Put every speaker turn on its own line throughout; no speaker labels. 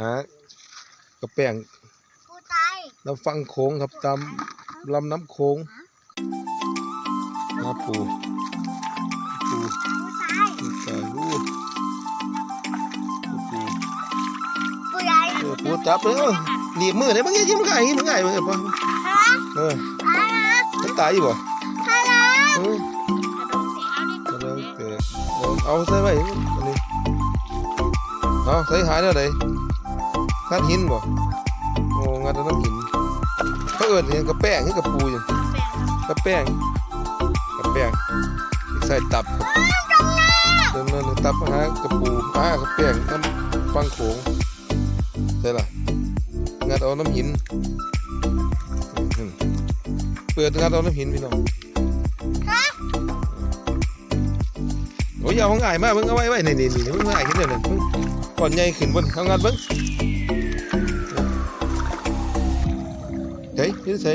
หากระแป้ง
ปูตาย
น้ำฟังโขงครับตามลำน้ำโขงหาปูปู
ปูตาย
ปูตายรูดปู
ปูใหญ่
เออปูจับเลยเออหนีบมือได้บ้างยังยิ้มง่ายยิ้มง่ายเลยป่ะ
ฮะ
เออ
อะไรนะ
มันตายอยู่บ่
อะไร
เออ
กระดงสีเอานี่
เอาเลยเออเออเอาใส่ไว้อันนี้เอาใส่หายแล้วไหน งัดหินบ่โอ้งัดเอาน้ำหินเขาเอิ้นอิหยังกระแป้งนี่กระปูอย่างกระแป้งกระแป้งใส่ตับเดินเดินตับหากระปูหากระแป้งน้ำฟังโขงใช่ล่ะงัดเอาน้ำหินเปิดงัดเอาน้ำหินพี่น้องโอ้ยเอาของง่ายมากเพิ่งเอาไว้ไว้นี่นี่นี่เพิ่งง่ายขึ้นเลยเนี่ยเพิ่งก่อนใหญ่ขึ้นบนเอางัดเบิ่ง เฮ้ยนี่ใส่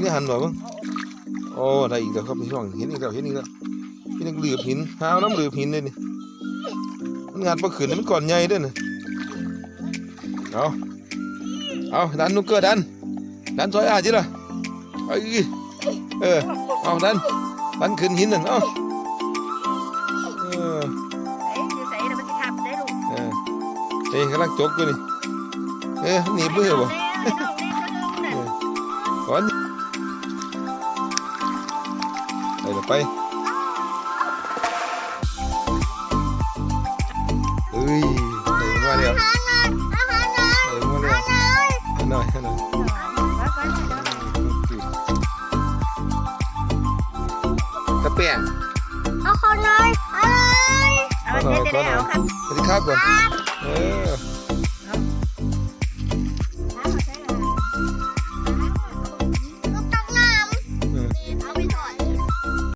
นี่หันบ่เบิ่งโอ้ได้อีกแล้วครับพี่น้องเห็นอีกแล้วเห็นอีกแล้วพี่นึกหลืบหินหาเอาน้ำหลืบหินเลยนี่มันงานปลาขืนนี่มันก่อนใหญ่ด้วยนี่เอาเอาดันนุกเกอร์ดันดันซอยอาจิล่ะเอ้ยเออเอาดันดันขึ้นหินหนั่นเอาเออ
เอ้ยอยู่ใส่แล้วมันสิขับได้ลูก
เออเฮ้ยกำลังจกอยู่นี่เอ้ยหนีบมือบ่
ให้น้องเล่ ให้น้องเล่น
ก่อนไปเดี๋ยวไปเอ้ยได้มาแล้ว
อาหารอา